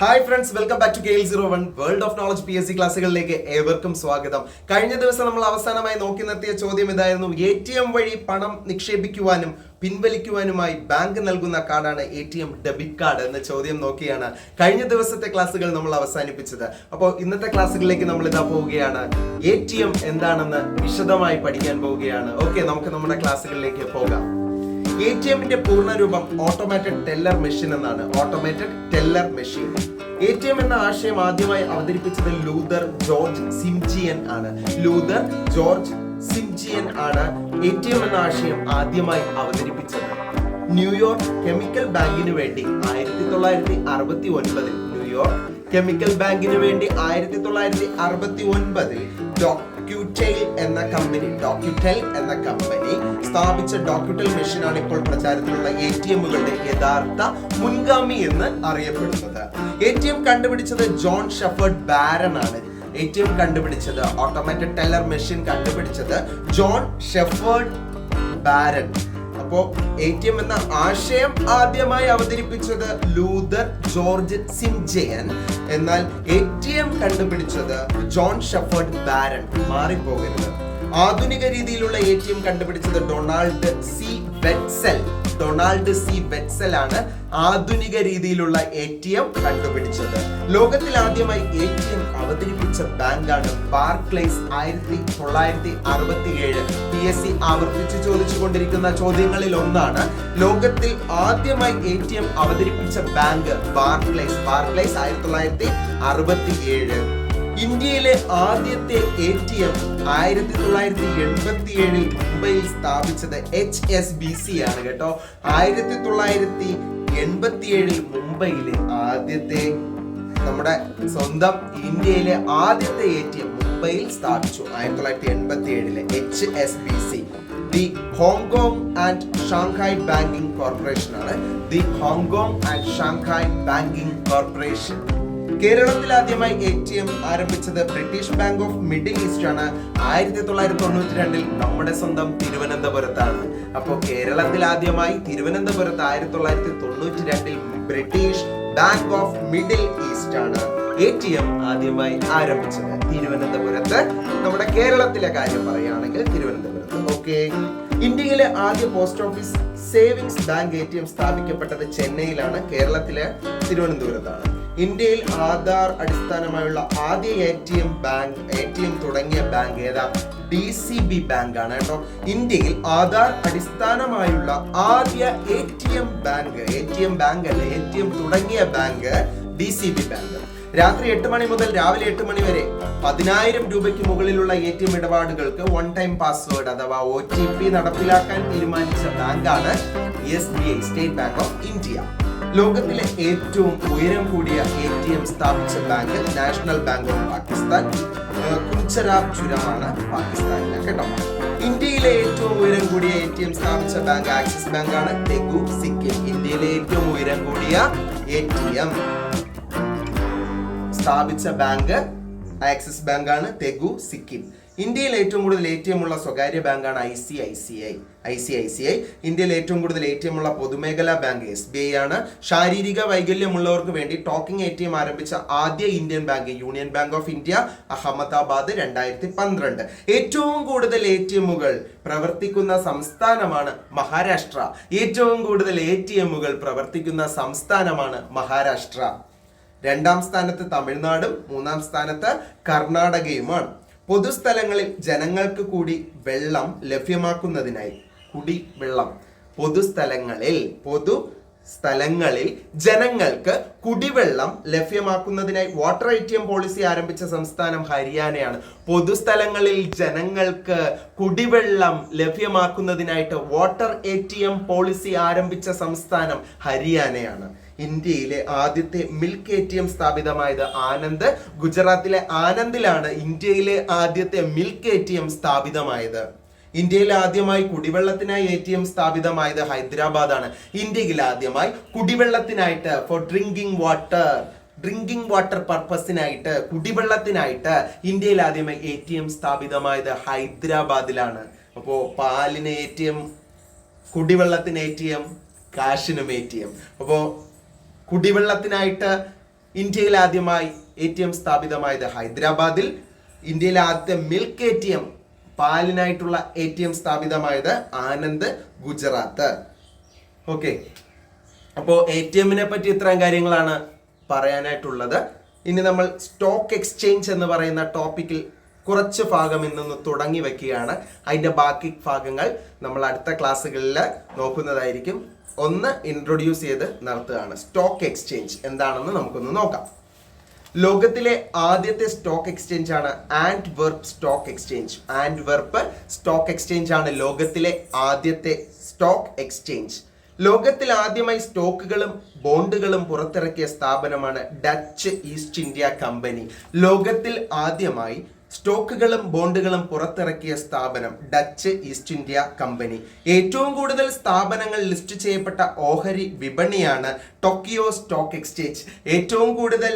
Hi friends welcome back to K L zero one world of knowledge P S C ക്ലാസ്സുകളിലേക്ക് ഏവർക്കും സ്വാഗതം. കഴിഞ്ഞ ദിവസം നമ്മൾ അവസാനമായി നോക്കി നിർത്തിയ ചോദ്യം ഇതായിരുന്നു എ ടി എം വഴി പണം നിക്ഷേപിക്കുവാനും പിൻവലിക്കുവാനുമായി ബാങ്ക് നൽകുന്ന കാർഡാണ് A T M debit card എന്ന ചോദ്യം നോക്കിയാണ് കഴിഞ്ഞ ദിവസത്തെ ക്ലാസ്സുകൾ നമ്മൾ അവസാനിപ്പിച്ചത്. അപ്പോൾ ഇന്നത്തെ ക്ലാസ്സുകളിലേക്ക് നമ്മൾ ഇതാ പോവുകയാണ്. എ ടി എം എന്താണെന്ന് വിശദമായി പഠിക്കാൻ പോവുകയാണ്. ഓക്കെ നമുക്ക് നമ്മുടെ ക്ലാസ്സുകളിലേക്ക് പോകാം. എ ടി എമ്മിന്റെ പൂർണരൂപം ഓട്ടോമാറ്റഡ് ടെല്ലർ മെഷീൻ എന്നാണ്. Automated teller machine A T M എന്ന ആശയം ആദ്യമായി അവതരിപ്പിച്ചത് ലൂതർ ജോർജ് സിംജിയൻ ആണ്. ലൂതർ ജോർജ് സിംജിയൻ ആണ് എ ടി എം എന്ന ആശയം ആദ്യമായി അവതരിപ്പിച്ചത്. ന്യൂയോർക്ക് കെമിക്കൽ ബാങ്കിന് വേണ്ടി ആയിരത്തി തൊള്ളായിരത്തി അറുപത്തി ഒൻപതിൽ ന്യൂയോർക്ക് കെമിക്കൽ ബാങ്കിന് വേണ്ടി ആയിരത്തി തൊള്ളായിരത്തി അറുപത്തി ഒൻപതിൽ ഡോക്യുറ്റൈൽ എന്ന കമ്പനി ഡോക്യുറ്റൈൽ എന്ന കമ്പനി സ്ഥാപിച്ച ഡോക്യുറ്റൽ മെഷീൻ ആണ് ഇപ്പോൾ പ്രചാരത്തിലുള്ള എ ടി എമ്മുകളുടെ യഥാർത്ഥ മുൻഗാമി എന്ന് അറിയപ്പെടുന്നത്. എ ടി എം കണ്ടുപിടിച്ചത് ജോൺ ഷെഫേർഡ് ബാരൻ ആണ് എ ടി എം കണ്ടുപിടിച്ചത് ഓട്ടോമാറ്റിക് ടെല്ലർ മെഷീൻ കണ്ടുപിടിച്ചത് ജോൺ ഷെഫേർഡ് ബാരൻ. അപ്പോ എ ടി എം എന്ന ആശയം ആദ്യമായി അവതരിപ്പിച്ചത് ലൂതർ ജോർജ് സിംജയൻ എന്നാൽ എ ടി എം കണ്ടുപിടിച്ചത് ജോൺ ഷെഫേർഡ് ബാരൻ മാറിപ്പോകരുത്. ആധുനിക രീതിയിലുള്ള എ ടി എം കണ്ടുപിടിച്ചത് Donald C Wetzel Donald C Wetzel ആണ് ആധുനിക രീതിയിലുള്ള എ ടി എം കണ്ടുപിടിച്ചത്. ലോകത്തിൽ ആദ്യമായി എ ടി എം അവതരിപ്പിച്ച ബാങ്കാണ് ബാർക്ലേസ് ആയിരത്തി തൊള്ളായിരത്തി അറുപത്തി ഏഴ് പി എസ് സി ആവർത്തിച്ച് ചോദിച്ചുകൊണ്ടിരിക്കുന്ന ചോദ്യങ്ങളിൽ ഒന്നാണ് ലോകത്തിൽ ആദ്യമായി എ ടി എം അവതരിപ്പിച്ച ബാങ്ക് ബാർക്ലേസ് ബാർക്ലേസ് ആയിരത്തി തൊള്ളായിരത്തി അറുപത്തി ഏഴ് ഇന്ത്യയിലെ ആദ്യത്തെ എ ടി എം ആയിരത്തി തൊള്ളായിരത്തി എൺപത്തി ഏഴിൽ മുംബൈയിൽ സ്ഥാപിച്ചത് എച്ച് എസ് ബി സി ആണ് കേട്ടോ. ആയിരത്തി തൊള്ളായിരത്തി എൺപത്തി ഏഴിൽ മുംബൈയിലെ ആദ്യത്തെ നമ്മുടെ സ്വന്തം ഇന്ത്യയിലെ ആദ്യത്തെ എ ടി എം മുംബൈയിൽ സ്ഥാപിച്ചു. ആയിരത്തി തൊള്ളായിരത്തി എൺപത്തി ഏഴിലെ H S B C the Hong Kong and Shanghai banking corporation ആണ്. The Hong Kong and Shanghai banking corporation. കേരളത്തിൽ ആദ്യമായി എ ടി എം ആരംഭിച്ചത് British bank of Middle East ആണ്. ആയിരത്തി തൊള്ളായിരത്തി തൊണ്ണൂറ്റി രണ്ടിൽ നമ്മുടെ സ്വന്തം തിരുവനന്തപുരത്താണ്. അപ്പോൾ കേരളത്തിൽ ആദ്യമായി തിരുവനന്തപുരത്ത് ആയിരത്തി തൊള്ളായിരത്തി തൊണ്ണൂറ്റി രണ്ടിൽ British bank of Middle East ആണ് എ ടി എം ആദ്യമായി ആരംഭിച്ചത്. തിരുവനന്തപുരത്ത്. നമ്മുടെ കേരളത്തിലെ കാര്യം പറയുകയാണെങ്കിൽ തിരുവനന്തപുരത്ത്. ഓക്കെ. ഇന്ത്യയിലെ ആദ്യ post office savings bank A T M സ്ഥാപിക്കപ്പെട്ടത് ചെന്നൈയിലാണ്. കേരളത്തിലെ തിരുവനന്തപുരത്താണ്. ഇന്ത്യയിൽ ആധാർ അടിസ്ഥാനമായുള്ള ആദ്യ A T M bank A T M തുടങ്ങിയ ബാങ്ക് ഏതാ? ഡി സി ബി ബാങ്ക് ആണ് കേട്ടോ. ഇന്ത്യയിൽ ആധാർ അടിസ്ഥാനമായുള്ള ആദ്യ A T M bank A T M bank അല്ല എ ടി എം തുടങ്ങിയ bank D C B bank രാത്രി എട്ട് മണി മുതൽ രാവിലെ എട്ട് മണി വരെ പതിനായിരം രൂപയ്ക്ക് മുകളിലുള്ള എ ടി എം ഇടപാടുകൾക്ക് വൺ ടൈം പാസ്വേഡ് അഥവാ ഒ ടി പി നടപ്പിലാക്കാൻ തീരുമാനിച്ച ബാങ്കാണ് S B I State Bank of India ലോകത്തിലെ ഏറ്റവും ഉയരം കൂടിയ എ ടി എം സ്ഥാപിച്ച bank National Bank of Pakistan. Khunjerab ചുരമാണ് പാകിസ്ഥാനിലെ കേട്ടോ. ഇന്ത്യയിലെ ഏറ്റവും ഉയരം കൂടിയ എ ടി എം സ്ഥാപിച്ച ബാങ്ക് ആക്സിസ് ബാങ്ക് ആണ് തെഗു സിക്കിം. ഇന്ത്യയിലെ ഏറ്റവും ഉയരം കൂടിയ എ ടി എം സ്ഥാപിച്ച ബാങ്ക് ആക്സിസ് ബാങ്ക് ആണ് തെഗു സിക്കിം. ഇന്ത്യയിൽ ഏറ്റവും കൂടുതൽ എ ടി എം ഉള്ള സ്വകാര്യ ബാങ്കാണ് I C I C I I C I C I ഇന്ത്യയിൽ ഏറ്റവും കൂടുതൽ എ ടി എം ഉള്ള പൊതുമേഖലാ ബാങ്ക് എസ് ബി ഐ ആണ്. ശാരീരിക വൈകല്യമുള്ളവർക്ക് വേണ്ടി ടോക്കിംഗ് എ ടി എം ആരംഭിച്ച ആദ്യ Indian bank Union Bank of India Ahmedabad രണ്ടായിരത്തി പന്ത്രണ്ട് ഏറ്റവും കൂടുതൽ എ ടി എമ്മുകൾ പ്രവർത്തിക്കുന്ന സംസ്ഥാനമാണ് മഹാരാഷ്ട്ര. ഏറ്റവും കൂടുതൽ എ ടി എമ്മുകൾ പ്രവർത്തിക്കുന്ന സംസ്ഥാനമാണ് മഹാരാഷ്ട്ര. രണ്ടാം സ്ഥാനത്ത് തമിഴ്നാടും മൂന്നാം സ്ഥാനത്ത് കർണാടകയുമാണ്. പൊതുസ്ഥലങ്ങളിൽ ജനങ്ങൾക്ക് കൂടി വെള്ളം ലഭ്യമാക്കുന്നതിനായി കുടിവെള്ളം പൊതുസ്ഥലങ്ങളിൽ പൊതു സ്ഥലങ്ങളിൽ ജനങ്ങൾക്ക് കുടിവെള്ളം ലഭ്യമാക്കുന്നതിനായി water A T M policy ആരംഭിച്ച സംസ്ഥാനം ഹരിയാനയാണ്. പൊതുസ്ഥലങ്ങളിൽ ജനങ്ങൾക്ക് കുടിവെള്ളം ലഭ്യമാക്കുന്നതിനായിട്ട് water A T M policy ആരംഭിച്ച സംസ്ഥാനം ഹരിയാനയാണ്. ഇന്ത്യയിലെ ആദ്യത്തെ മിൽക്ക് എ ടി എം സ്ഥാപിതമായത് ആനന്ദ്. ഗുജറാത്തിലെ ആനന്ദിലാണ് ഇന്ത്യയിലെ ആദ്യത്തെ മിൽക്ക് എ ടി എം സ്ഥാപിതമായത്. ഇന്ത്യയിൽ ആദ്യമായി കുടിവെള്ളത്തിനായി എ ടി എം സ്ഥാപിതമായത് ഹൈദരാബാദാണ്. ഇന്ത്യയിൽ ആദ്യമായി കുടിവെള്ളത്തിനായിട്ട് for drinking water drinking water പർപ്പസിനായിട്ട് കുടിവെള്ളത്തിനായിട്ട് ഇന്ത്യയിൽ ആദ്യമായി എ ടി എം സ്ഥാപിതമായത് ഹൈദരാബാദിലാണ്. അപ്പോൾ പാലിന് എ ടി എം കുടിവെള്ളത്തിന് എ ടി എം കാശിനും എ ടി എം അപ്പോൾ കുടിവെള്ളത്തിനായിട്ട് ഇന്ത്യയിൽ ആദ്യമായി എ ടി എം സ്ഥാപിതമായത് ഹൈദരാബാദിൽ. ഇന്ത്യയിലെ ആദ്യത്തെ മിൽക്ക് എ ടി എം പാലിനായിട്ടുള്ള എ ടി എം സ്ഥാപിതമായത് ആനന്ദ് ഗുജറാത്ത്. ഓക്കെ അപ്പോൾ എ ടി എമ്മിനെ പറ്റി ഇത്രയും കാര്യങ്ങളാണ് പറയാനായിട്ടുള്ളത്. ഇനി നമ്മൾ സ്റ്റോക്ക് എക്സ്ചേഞ്ച് എന്ന് പറയുന്ന ടോപ്പിക്കിൽ കുറച്ച് ഭാഗം ഇന്നൊന്ന് തുടങ്ങി വെക്കുകയാണ്. അതിന്റെ ബാക്കി ഭാഗങ്ങൾ നമ്മൾ അടുത്ത ക്ലാസ്സുകളിൽ നോക്കുന്നതായിരിക്കും. ഒന്ന് ഇൻട്രൊഡ്യൂസ് ചെയ്ത് നടത്തുകയാണ്. സ്റ്റോക്ക് എക്സ്ചേഞ്ച് എന്താണെന്ന് നമുക്കൊന്ന് നോക്കാം. ലോകത്തിലെ ആദ്യത്തെ സ്റ്റോക്ക് എക്സ്ചേഞ്ച് ആണ് Antwerp stock exchange Antwerp stock exchange ആണ് ലോകത്തിലെ ആദ്യത്തെ സ്റ്റോക്ക് എക്സ്ചേഞ്ച് ലോകത്തിൽ ആദ്യമായി സ്റ്റോക്കുകളും ബോണ്ടുകളും പുറത്തിറക്കിയ സ്ഥാപനമാണ് ഡച്ച് ഈസ്റ്റ് ഇന്ത്യ കമ്പനി ലോകത്തിൽ ആദ്യമായി സ്റ്റോക്കുകളും ബോണ്ടുകളും പുറത്തിറക്കിയ സ്ഥാപനം ഡച്ച് ഈസ്റ്റ് ഇന്ത്യ കമ്പനി ഏറ്റവും കൂടുതൽ സ്ഥാപനങ്ങൾ ലിസ്റ്റ് ചെയ്യപ്പെട്ട ഓഹരി വിപണിയാണ് ടോക്കിയോ സ്റ്റോക്ക് എക്സ്ചേഞ്ച് ഏറ്റവും കൂടുതൽ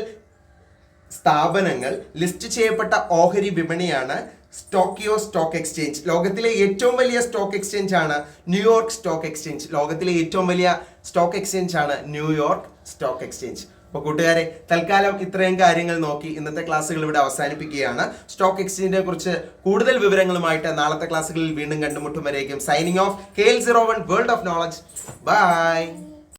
സ്ഥാപനങ്ങൾ ലിസ്റ്റ് ചെയ്യപ്പെട്ട ഓഹരി വിപണിയാണ് സ്റ്റോക്കിയോ സ്റ്റോക്ക് എക്സ്ചേഞ്ച്. ലോകത്തിലെ ഏറ്റവും വലിയ സ്റ്റോക്ക് എക്സ്ചേഞ്ച് ആണ് ന്യൂയോർക്ക് സ്റ്റോക്ക് എക്സ്ചേഞ്ച്. ലോകത്തിലെ ഏറ്റവും വലിയ സ്റ്റോക്ക് എക്സ്ചേഞ്ച് ആണ് ന്യൂയോർക്ക് സ്റ്റോക്ക് എക്സ്ചേഞ്ച്. അപ്പോൾ കൂട്ടുകാരെ തൽക്കാലം ഇത്രയും കാര്യങ്ങൾ നോക്കി ഇന്നത്തെ ക്ലാസ്സുകൾ ഇവിടെ അവസാനിപ്പിക്കുകയാണ്. സ്റ്റോക്ക് എക്സ്ചേഞ്ചിനെ കുറിച്ച് കൂടുതൽ വിവരങ്ങളുമായിട്ട് നാളത്തെ ക്ലാസ്സുകളിൽ വീണ്ടും കണ്ടുമുട്ടും വരേക്കും. Signing off K L zero one world of knowledge bye